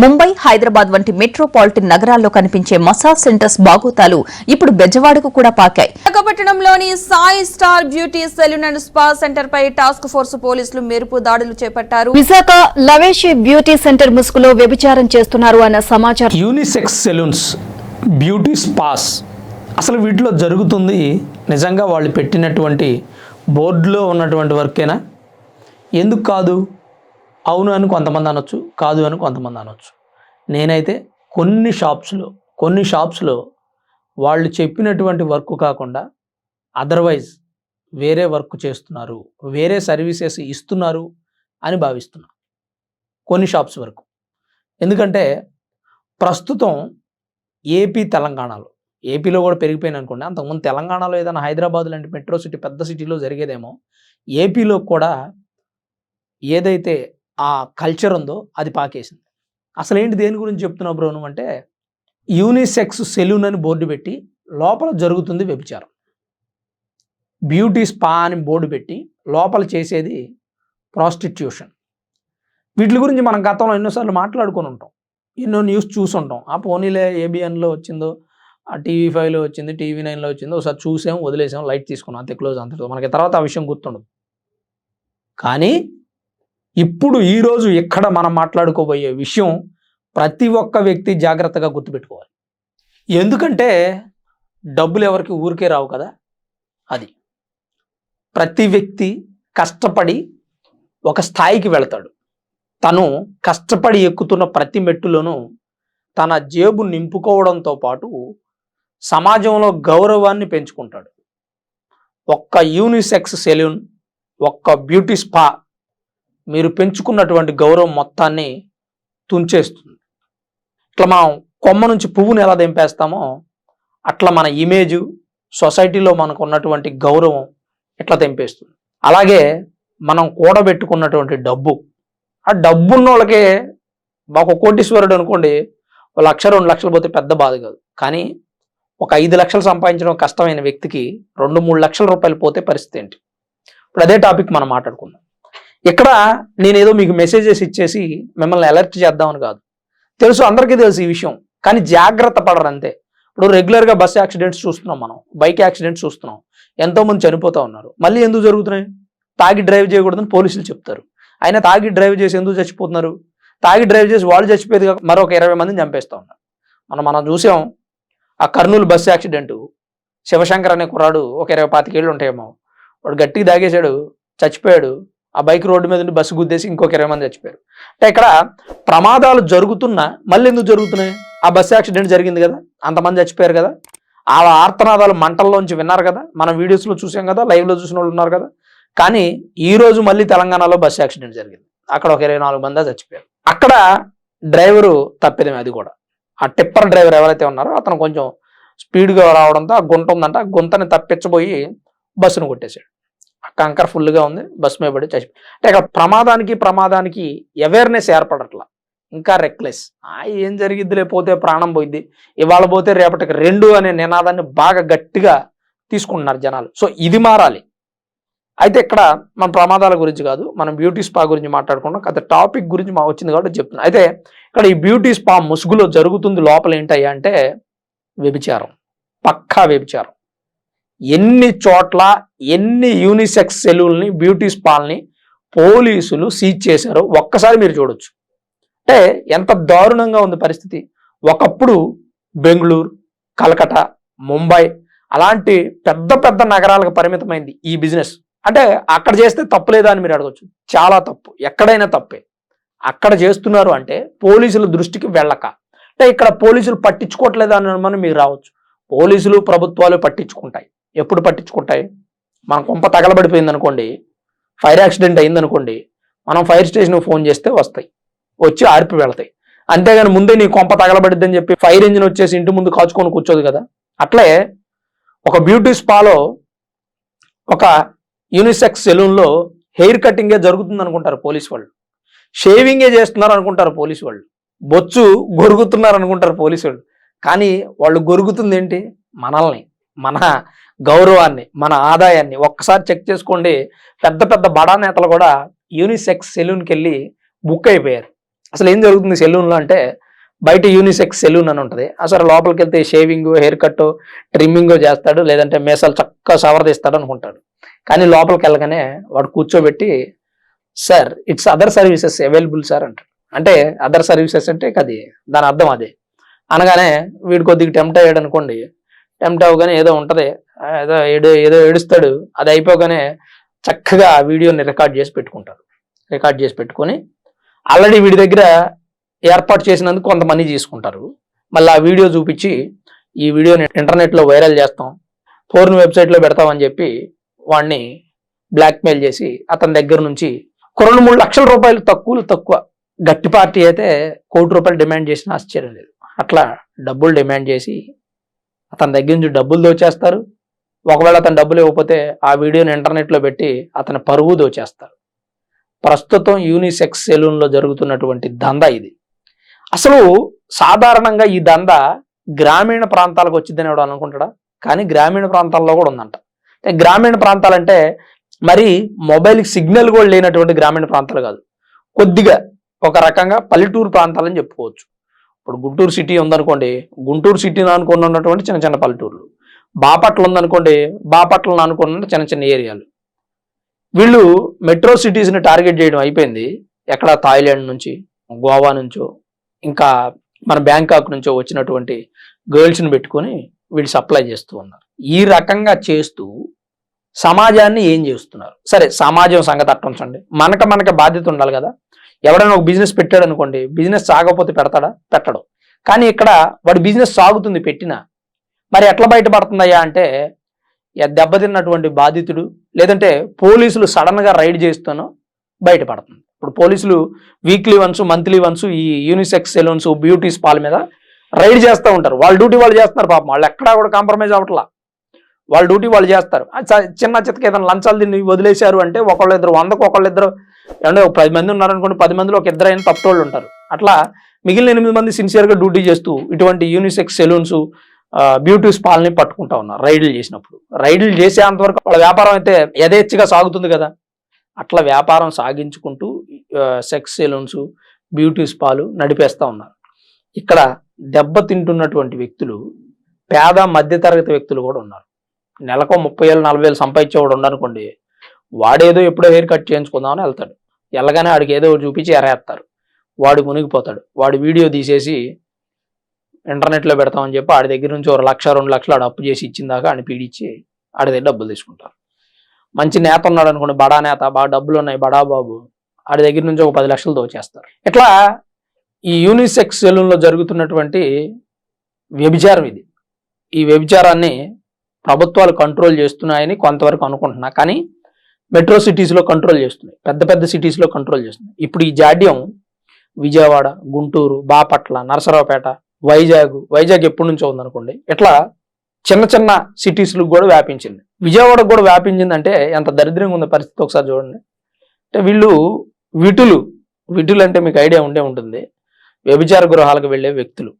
ముంబై హైదరాబాద్ వంటి మెట్రోపాలిటన్ నగరాల్లో కనిపించే మసాజ్ సెంటర్స్ బాగోతాలు ఇప్పుడు బెజవాడకు కూడా పాకాయి. విశాఖపట్నంలోని Sai star beauty salon and spa centre pi task force పోలీసులు మెరుపు దాడులు చేపట్టారు. విశాఖ లవేషి బ్యూటీ సెంటర్ ముసుగులో వ్యభిచారం చేస్తున్నారు అన్న సమాచారం. యూనిసెక్స్ సెలూన్స్ బ్యూటీ స్పాస్ అసలు వీటిలో జరుగుతుంది నిజంగా వాళ్ళు పెట్టినటువంటి బోర్డులో ఉన్నటువంటి వర్కేనా? ఎందుకు కాదు? అవును అని కొంతమంది అనొచ్చు కాదు అని కొంతమంది అనొచ్చు. నేనైతే కొన్ని షాప్స్లో కొన్ని షాప్స్లో వాళ్ళు చెప్పినటువంటి వర్క్ కాకుండా అదర్వైజ్ వేరే వర్క్ చేస్తున్నారు వేరే సర్వీసెస్ ఇస్తున్నారు అని భావిస్తున్నా. కొన్ని షాప్స్ వరకు. ఎందుకంటే ప్రస్తుతం ఏపీ తెలంగాణలో ఏపీలో కూడా పెరిగిపోయింది అనుకోండి. అంతకుముందు తెలంగాణలో ఏదైనా హైదరాబాద్ లాంటి మెట్రో సిటీ పెద్ద సిటీలో జరిగేదేమో ఏపీలో కూడా ఏదైతే ఆ కల్చర్ ఉందో అది పాకేసింది. అసలు ఏంటి దేని గురించి చెప్తున్నావు బ్రోను అంటే యూనిసెక్స్ సెలూన్ అని బోర్డు పెట్టి లోపల జరుగుతుంది వ్యభిచారం. బ్యూటీ స్పా అని బోర్డు పెట్టి లోపల చేసేది ప్రాస్టిట్యూషన్ వీటి గురించి మనం గతంలో ఎన్నోసార్లు మాట్లాడుకొని ఉంటాం. ఎన్నో న్యూస్ చూసుంటాం ఆ పోనీలే ఏబిఎన్లో వచ్చిందో ఆ టీవీ ఫైవ్లో వచ్చింది టీవీ నైన్లో వచ్చిందో ఒకసారి చూసాం వదిలేసాం లైట్ తీసుకున్నాం అంతే క్లోజ్ అంతటితో మనకి తర్వాత ఆ విషయం గుర్తుండదు. కానీ ఇప్పుడు ఈరోజు ఇక్కడ మనం మాట్లాడుకోబోయే విషయం ప్రతి ఒక్క వ్యక్తి జాగ్రత్తగా గుర్తుపెట్టుకోవాలి. ఎందుకంటే డబ్బులు ఎవరికి ఊరికే రావు కదా? అది. ప్రతి వ్యక్తి కష్టపడి ఒక స్థాయికి వెళతాడు. తను కష్టపడి ఎక్కుతున్న ప్రతి మెట్టులోనూ తన జేబు నింపుకోవడంతో పాటు సమాజంలో గౌరవాన్ని పెంచుకుంటాడు. ఒక్క యూనిసెక్స్ సెలూన్ ఒక్క బ్యూటీ స్పా మీరు పెంచుకున్నటువంటి గౌరవం మొత్తాన్ని తుంచేస్తుంది. ఇట్లా మనం కొమ్మ నుంచి పువ్వుని ఎలా తెంపేస్తామో అట్లా మన ఇమేజ్ సొసైటీలో మనకు ఉన్నటువంటి గౌరవం ఇట్లా తెంపేస్తుంది అలాగే మనం కూడబెట్టుకున్నటువంటి డబ్బు. ఆ డబ్బున్న వాళ్ళకే ఒక కోటీశ్వరుడు అనుకోండి ఒక లక్ష రెండు లక్షలు పోతే పెద్ద బాధ కాదు. కానీ ఒక ఐదు లక్షలు సంపాదించడం కష్టమైన వ్యక్తికి రెండు మూడు లక్షల రూపాయలు పోతే పరిస్థితి ఏంటి? ఇప్పుడు అదే టాపిక్ మనం మాట్లాడుకుందాం. ఇక్కడ నేనేదో మీకు మెసేజెస్ ఇచ్చేసి మిమ్మల్ని అలర్ట్ చేద్దామని కాదు. తెలుసు అందరికీ తెలుసు ఈ విషయం. కానీ జాగ్రత్త పడరు అంతే. ఇప్పుడు రెగ్యులర్గా బస్ యాక్సిడెంట్స్ చూస్తున్నాం మనం. బైక్ యాక్సిడెంట్స్ చూస్తున్నాం. ఎంతోమంది చనిపోతూ ఉన్నారు. మళ్ళీ ఎందుకు జరుగుతున్నాయి? తాగి డ్రైవ్ చేయకూడదని పోలీసులు చెప్తారు. ఆయన తాగి డ్రైవ్ చేసి ఎందుకు చచ్చిపోతున్నారు? తాగి డ్రైవ్ చేసి వాళ్ళు చచ్చిపోయేది కాక మరొక ఇరవై మందిని చంపేస్తూ ఉన్నారు. మనం మనం చూసాం. ఆ కర్నూలు బస్ యాక్సిడెంట్ శివశంకర్ అనే కుర్రాడు ఒక ఇరవై పాతికేళ్ళు ఉంటాయేమో. వాడు గట్టిగా తాగేశాడు చచ్చిపోయాడు. ఆ బైక్ రోడ్డు మీద నుండి బస్సు గుద్దేసి ఇంకొక ఇరవై మంది చచ్చిపోయారు. అంటే ఇక్కడ ప్రమాదాలు జరుగుతున్నా మళ్ళీ ఎందుకు జరుగుతున్నాయి? ఆ బస్సు యాక్సిడెంట్ జరిగింది కదా అంతమంది చచ్చిపోయారు కదా ఆ ఆర్తనాదాలు మంటల్లోంచి విన్నారు కదా మనం వీడియోస్లో చూసాం కదా లైవ్లో చూసిన వాళ్ళు ఉన్నారు కదా కానీ ఈ రోజు మళ్ళీ తెలంగాణలో బస్సు యాక్సిడెంట్ జరిగింది. అక్కడ ఒక ఇరవై నాలుగు మంది చచ్చిపోయారు. అక్కడ డ్రైవరు తప్పిదమే అది కూడా. ఆ టిప్పర్ డ్రైవర్ ఎవరైతే ఉన్నారో అతను కొంచెం స్పీడ్గా రావడంతో ఆ గుంట ఉందంట ఆ గుంతని తప్పించబోయి బస్సును కొట్టేశాడు. కంకర్ ఫుల్గా ఉంది బస్ మీద పడి చచ్చిపోయి అంటే అక్కడ ప్రమాదానికి ప్రమాదానికి అవేర్నెస్ ఏర్పడట్లా. ఇంకా రెక్లెస్ ఆ ఏం జరిగిద్దిలే పోతే ప్రాణం పోయిద్ది. ఇవాళ పోతే రేపటికి రెండు అనే నినాదాన్ని బాగా గట్టిగా తీసుకుంటున్నారు జనాలు. సో ఇది మారాలి. అయితే ఇక్కడ మన ప్రమాదాల గురించి కాదు మనం బ్యూటీ స్పా గురించి మాట్లాడుకున్నాం. కథ టాపిక్ గురించి మా వచ్చింది కాబట్టి చెప్తున్నా. అయితే ఇక్కడ ఈ బ్యూటీ స్పా ముసుగులో జరుగుతుంది లోపల ఏంటయ్యా అంటే వ్యభిచారం. పక్కా వ్యభిచారం. ఎన్ని చోట్ల ఎన్ని యూనిసెక్స్ సెలూల్ని బ్యూటీ స్పాల్ని పోలీసులు సీజ్ చేశారో ఒక్కసారి మీరు చూడొచ్చు. అంటే ఎంత దారుణంగా ఉంది పరిస్థితి. ఒకప్పుడు బెంగళూరు కలకటా ముంబై అలాంటి పెద్ద పెద్ద నగరాలకు పరిమితమైంది ఈ బిజినెస్ అంటే అక్కడ చేస్తే తప్పులేదా అని మీరు అడగచ్చు. చాలా తప్పు. ఎక్కడైనా తప్పే. అక్కడ చేస్తున్నారు అంటే పోలీసుల దృష్టికి వెళ్ళక. అంటే ఇక్కడ పోలీసులు పట్టించుకోవట్లేదు అని మనం మీరు రావచ్చు. పోలీసులు ప్రభుత్వాలు పట్టించుకుంటాయి. ఎప్పుడు పట్టించుకుంటాయి? మన కొంప తగలబడిపోయింది అనుకోండి ఫైర్ యాక్సిడెంట్ అయింది అనుకోండి మనం ఫైర్ స్టేషన్కి ఫోన్ చేస్తే వస్తాయి. వచ్చి ఆర్పి వెళ్తాయి. అంతేగాని ముందే నీ కొంప తగలబడిద్దని చెప్పి ఫైర్ ఇంజిన్ వచ్చేసి ఇంటి ముందు కాచుకొని కూర్చోదు కదా? అట్లే ఒక బ్యూటీ స్పాలో ఒక యూనిసెక్స్ సెలూన్లో హెయిర్ కటింగే జరుగుతుంది అనుకుంటారు పోలీస్ వాళ్ళు. షేవింగే చేస్తున్నారు అనుకుంటారు పోలీస్ వాళ్ళు. బొచ్చు గొరుగుతున్నారు అనుకుంటారు పోలీసు వాళ్ళు. కానీ వాళ్ళు గొరుగుతుంది ఏంటి మనల్ని మన గౌరవాన్ని మన ఆదాయాన్ని ఒక్కసారి చెక్ చేసుకోండి. పెద్ద పెద్ద బడా నేతలు కూడా యూనిసెక్స్ సెలూన్కి వెళ్ళి బుక్ అయిపోయారు. అసలు ఏం జరుగుతుంది సెలూన్లో అంటే బయట యూనిసెక్స్ సెలూన్ అని ఉంటుంది. అసలు లోపలికి వెళ్తే షేవింగ్ హెయిర్ కట్ ట్రిమ్మింగ్ చేస్తాడు లేదంటే మేసాలు చక్కగా సవర్ తీస్తాడు అనుకుంటాడు. కానీ లోపలికి వెళ్ళగానే వాడు కూర్చోబెట్టి sir it's other services available sir అంటాడు. అంటే అదర్ సర్వీసెస్ అంటే అది దాని అర్థం అదే. అనగానే వీడు కొద్దిగా టెంప్ట్ అయ్యాడు అనుకోండి టెంప్ట్ అవ్వగానే ఏదో ఉంటది. ఏదో ఏడు ఏదో ఏడుస్తాడు. అది అయిపోగానే చక్కగా ఆ వీడియోని రికార్డ్ చేసి పెట్టుకుంటారు రికార్డ్ చేసి పెట్టుకొని ఆల్రెడీ వీడి దగ్గర ఏర్పాటు చేసినందుకు కొంత మనీ తీసుకుంటారు. మళ్ళీ ఆ వీడియో చూపించి ఈ వీడియోని ఇంటర్నెట్లో వైరల్ చేస్తాం. ఫోర్న్ వెబ్సైట్లో పెడతామని చెప్పి వాడిని బ్లాక్మెయిల్ చేసి అతని దగ్గర నుంచి ఒక రెండు మూడు లక్షల రూపాయలు తక్కువలు తక్కువ. గట్టి పార్టీ అయితే కోటి రూపాయలు డిమాండ్ చేసిన ఆశ్చర్యం లేదు. అట్లా డబ్బులు డిమాండ్ చేసి అతని దగ్గర నుంచి డబ్బులు దోచేస్తారు. ఒకవేళ అతను డబ్బులు ఇవ్వకపోతే ఆ వీడియోని ఇంటర్నెట్లో పెట్టి అతని పరువు దోచేస్తారు. ప్రస్తుతం యూనిసెక్స్ సెలూన్లో జరుగుతున్నటువంటి దందా ఇది. అసలు సాధారణంగా ఈ దందా గ్రామీణ ప్రాంతాలకు వచ్చిందని ఎవడు అనుకుంటాడా? కానీ గ్రామీణ ప్రాంతాల్లో కూడా ఉందంట. అంటే గ్రామీణ ప్రాంతాలంటే మరి మొబైల్కి సిగ్నల్ కూడా లేనటువంటి గ్రామీణ ప్రాంతాలు కాదు. కొద్దిగా ఒక రకంగా పల్లెటూరు ప్రాంతాలని చెప్పుకోవచ్చు. ఇప్పుడు గుంటూరు సిటీ ఉందనుకోండి గుంటూరు సిటీని అనుకుని ఉన్నటువంటి చిన్న చిన్న పల్లెటూర్లు. బాపట్ల ఉందనుకోండి బాపట్లను అనుకున్న చిన్న చిన్న ఏరియాలు. వీళ్ళు మెట్రో సిటీస్ని టార్గెట్ చేయడం అయిపోయింది. ఎక్కడ థాయిలాండ్ నుంచి గోవా నుంచో ఇంకా మన బ్యాంకాక్ నుంచో వచ్చినటువంటి గర్ల్స్ని పెట్టుకొని వీళ్ళు సప్లై చేస్తూ ఉన్నారు. ఈ రకంగా చేస్తూ సమాజాన్ని ఏం చేస్తున్నారు? సరే సమాజం సంగతి అట్టుంచండి. మనక మనకి బాధ్యత ఉండాలి కదా. ఎవడైనా ఒక బిజినెస్ పెట్టాడు అనుకోండి బిజినెస్ సాగకపోతే పెడతాడా? పెట్టడు. కానీ ఇక్కడ వాడి బిజినెస్ సాగుతుంది పెట్టినా మరి ఎట్లా బయటపడుతుందయ్యా అంటే దెబ్బతిన్నటువంటి బాధితుడు లేదంటే పోలీసులు సడన్గా రైడ్ చేస్తూనో బయటపడుతుంది. ఇప్పుడు పోలీసులు వీక్లీ వన్స్ మంత్లీ వన్స్ ఈ యూనిసెక్స్ సెలూన్స్ బ్యూటీ స్పాల మీద రైడ్ చేస్తూ ఉంటారు. వాళ్ళ డ్యూటీ వాళ్ళు చేస్తున్నారు పాపం. వాళ్ళు ఎక్కడా కూడా కాంప్రమైజ్ అవ్వట్లా. వాళ్ళ డ్యూటీ వాళ్ళు చేస్తారు. చిన్న చిత్తకి ఏదైనా లంచాలు తిని వదిలేశారు అంటే ఒకళ్ళు ఇద్దరు వందకు ఒకళ్ళిద్దరు అంటే ఒక పది మంది ఉన్నారనుకోండి పది మందిలో ఒక ఇద్దరు అయినా తప్పటోళ్ళు ఉంటారు. అట్లా మిగిలిన ఎనిమిది మంది సిన్సియర్గా డ్యూటీ చేస్తూ ఇటువంటి యూనిసెక్స్ సెలూన్స్ బ్యూటీ స్పాల్ని పట్టుకుంటా ఉన్నారు రైడ్లు చేసినప్పుడు. రైడ్లు చేసేంతవరకు వాళ్ళ వ్యాపారం అయితే యథేచ్ఛగా సాగుతుంది కదా. అట్లా వ్యాపారం సాగించుకుంటూ సెక్స్ సెలూన్స్ బ్యూటీ స్పాలు నడిపేస్తా ఉన్నారు. ఇక్కడ దెబ్బతింటున్నటువంటి వ్యక్తులు పేద మధ్యతరగతి వ్యక్తులు కూడా ఉన్నారు. నెలకు ముప్పై వేలు నలభై వేలు సంపాదించేవాడు ఉండనుకోండి వాడేదో ఎప్పుడో హెయిర్ కట్ చేయించుకుందామని వెళ్తాడు. ఎల్లగానే ఆడికి ఏదో ఒకటి చూపించి ఎరేస్తారు. వాడు మునిగిపోతాడు. వాడు వీడియో తీసేసి ఇంటర్నెట్లో పెడతామని చెప్పి ఆడి దగ్గర నుంచి ఒక లక్ష రెండు లక్షలు ఆడు అప్పు చేసి ఇచ్చిన దాకా ఆడిని పీడిచ్చి ఆడి దగ్గర డబ్బులు తీసుకుంటారు. మంచి నేత ఉన్నాడు అనుకోండి బడా నేత బాగా డబ్బులు ఉన్నాయి బడా బాబు ఆడి దగ్గర నుంచి ఒక పది లక్షలు దోచేస్తారు. ఇట్లా ఈ యూనిసెక్స్ సెలూన్లో జరుగుతున్నటువంటి వ్యభిచారం ఇది. ఈ వ్యభిచారాన్ని ప్రభుత్వాలు కంట్రోల్ చేస్తున్నాయని కొంతవరకు అనుకుంటున్నా. కానీ మెట్రో సిటీస్లో కంట్రోల్ చేస్తున్నాయి. పెద్ద పెద్ద సిటీస్లో కంట్రోల్ చేస్తున్నాయి. ఇప్పుడు ఈ జాడ్యం విజయవాడ గుంటూరు బాపట్ల నరసరావుపేట వైజాగ్ వైజాగ్ ఎప్పటి నుంచో ఉందనుకోండి ఇట్లా చిన్న చిన్న సిటీస్లకు కూడా వ్యాపించింది. విజయవాడకు కూడా వ్యాపించింది అంటే ఎంత దరిద్రంగా ఉన్న పరిస్థితి ఒకసారి చూడండి. అంటే వీళ్ళు విటులు. విటులు అంటే మీకు ఐడియా ఉండే ఉంటుంది. వ్యభిచార గృహాలకు వెళ్ళే వ్యక్తులు.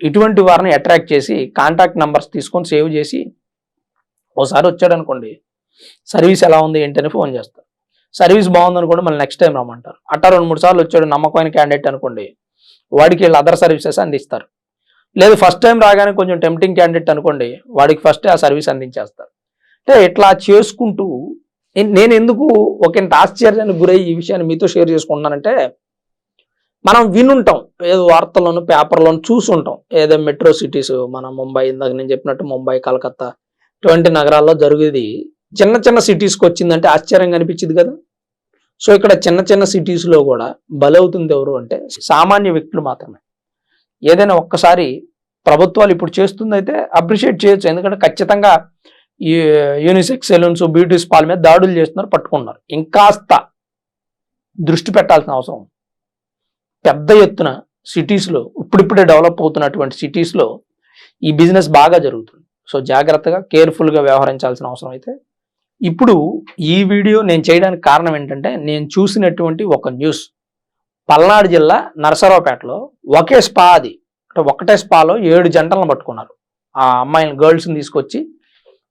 ఇటువంటి వారిని అట్రాక్ట్ చేసి కాంటాక్ట్ నంబర్స్ తీసుకొని సేవ్ చేసి ఓసారి వచ్చాడు అనుకోండి సర్వీస్ ఎలా ఉంది ఏంటని ఫోన్ చేస్తారు. సర్వీస్ బాగుందనుకోండి మళ్ళీ నెక్స్ట్ టైం రమ్మంటారు. అట్టా రెండు మూడు సార్లు వచ్చాడు నమ్మకమైన క్యాండిడేట్ అనుకోండి వాడికి వీళ్ళు అదర్ సర్వీసెస్ అందిస్తారు. లేదు ఫస్ట్ టైం రాగానే కొంచెం టెంప్టింగ్ క్యాండిడేట్ అనుకోండి వాడికి ఫస్ట్ ఆ సర్వీస్ అందించేస్తారు. అంటే ఇట్లా చేసుకుంటూ నేను- నేను ఎందుకు ఒక ఇంత ఆశ్చర్యానికి గురై ఈ విషయాన్ని మీతో షేర్ చేసుకుంటున్నానంటే మనం వినుంటాం ఏదో వార్తల్లోనూ పేపర్లోనూ చూసుంటాం. ఏదో మెట్రో సిటీస్ మన ముంబై ఇందాక నేను చెప్పినట్టు ముంబై కలకత్తా ఇటువంటి నగరాల్లో జరిగేది చిన్న చిన్న సిటీస్కి వచ్చిందంటే ఆశ్చర్యంగా అనిపించింది కదా. సో ఇక్కడ చిన్న చిన్న సిటీస్లో కూడా బలవుతుంది ఎవరు అంటే సామాన్య వ్యక్తులు మాత్రమే. ఏదైనా ఒక్కసారి ప్రభుత్వాలు ఇప్పుడు చేస్తుందైతే అప్రిషియేట్ చేయొచ్చు. ఎందుకంటే ఖచ్చితంగా ఈ యూనిసెక్స్ సెలూన్స్ బ్యూటీ స్పాల మీద దాడులు చేస్తున్నారు పట్టుకున్నారు ఇంకాస్త దృష్టి పెట్టాల్సిన అవసరం. పెద్ద ఎత్తున సిటీస్లో ఇప్పుడిప్పుడే డెవలప్ అవుతున్నటువంటి సిటీస్లో ఈ బిజినెస్ బాగా జరుగుతుంది. సో జాగ్రత్తగా కేర్ఫుల్గా వ్యవహరించాల్సిన అవసరం అయితే ఇప్పుడు ఈ వీడియో నేను చేయడానికి కారణం ఏంటంటే నేను చూసినటువంటి ఒక న్యూస్. పల్నాడు జిల్లా నరసరావుపేటలో ఒకే స్పా అది. అంటే ఒకటే స్పాలో ఏడు జంటలను పట్టుకున్నారు. ఆ అమ్మాయిని గర్ల్స్ని తీసుకొచ్చి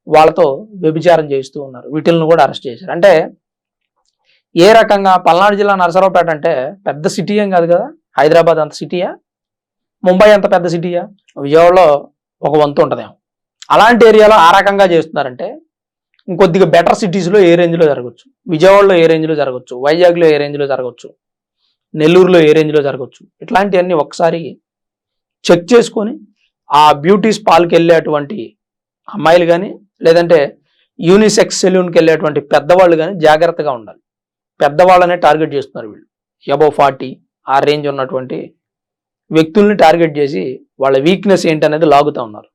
వాళ్ళతో వ్యభిచారం చేస్తూ ఉన్నారు. వీటిల్ని కూడా అరెస్ట్ చేశారు. అంటే ఏ రకంగా పల్నాడు జిల్లా నరసరావుపేట అంటే పెద్ద సిటీ ఏం కాదు కదా? హైదరాబాద్ అంత సిటీయా? ముంబై అంత పెద్ద సిటీయా? విజయవాడలో ఒక వంతు ఉంటుందేమో. అలాంటి ఏరియాలో ఆ రకంగా చేస్తున్నారంటే ఇంకొద్దిగా బెటర్ సిటీస్లో ఏ రేంజ్లో జరగచ్చు. విజయవాడలో ఏ రేంజ్లో జరగచ్చు. వైజాగ్లో ఏ రేంజ్లో జరగచ్చు. నెల్లూరులో ఏ రేంజ్లో జరగచ్చు. ఇట్లాంటివన్నీ ఒకసారి చెక్ చేసుకొని ఆ బ్యూటీ స్పాల్కి వెళ్ళేటువంటి అమ్మాయిలు కానీ లేదంటే యూనిసెక్స్ సెలూన్కి వెళ్ళేటువంటి పెద్దవాళ్ళు కానీ జాగ్రత్తగా ఉండాలి. పెద్దవాళ్ళనే టార్గెట్ చేస్తున్నారు వీళ్ళు. అబౌవ్ ఫార్టీ ఆ రేంజ్ ఉన్నటువంటి వ్యక్తుల్ని టార్గెట్ చేసి వాళ్ళ వీక్నెస్ ఏంటనేది లాగుతూ ఉన్నారు.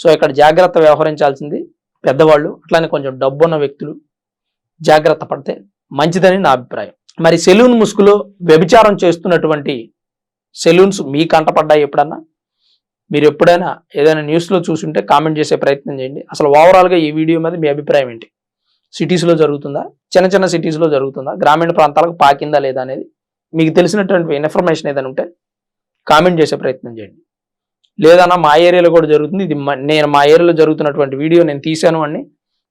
సో ఇక్కడ జాగ్రత్త వ్యవహరించాల్సింది. పెద్దవాళ్ళు అట్లానే కొంచెం డబ్బున్న వ్యక్తులు జాగ్రత్త పడితే మంచిదని నా అభిప్రాయం. మరి సెలూన్ ముసుగులో వ్యభిచారం చేస్తున్నటువంటి సెలూన్స్ మీ కంటపడ్డాయి ఎప్పుడన్నా? మీరు ఎప్పుడైనా ఏదైనా న్యూస్లో చూసుంటే కామెంట్ చేసే ప్రయత్నం చేయండి. అసలు ఓవరాల్గా ఈ వీడియో మీద మీ అభిప్రాయం ఏంటి? సిటీస్లో జరుగుతుందా? చిన్న చిన్న సిటీస్లో జరుగుతుందా? గ్రామీణ ప్రాంతాలకు పాకిందా లేదా అనేది మీకు తెలిసినటువంటి ఇన్ఫర్మేషన్ ఏదైనా ఉంటే కామెంట్ చేసే ప్రయత్నం చేయండి. లేదన్నా మా ఏరియాలో కూడా జరుగుతుంది. ఇది నేను మా ఏరియాలో జరుగుతున్నటువంటి వీడియో నేను తీశాను అని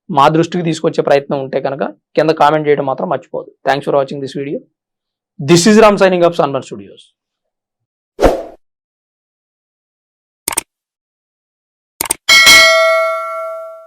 మా దృష్టికి తీసుకొచ్చే ప్రయత్నం ఉంటే కనుక కింద కామెంట్ చేయడం మాత్రం మర్చిపోదు thanks for watching this video this is Ram signing off Sanmar studios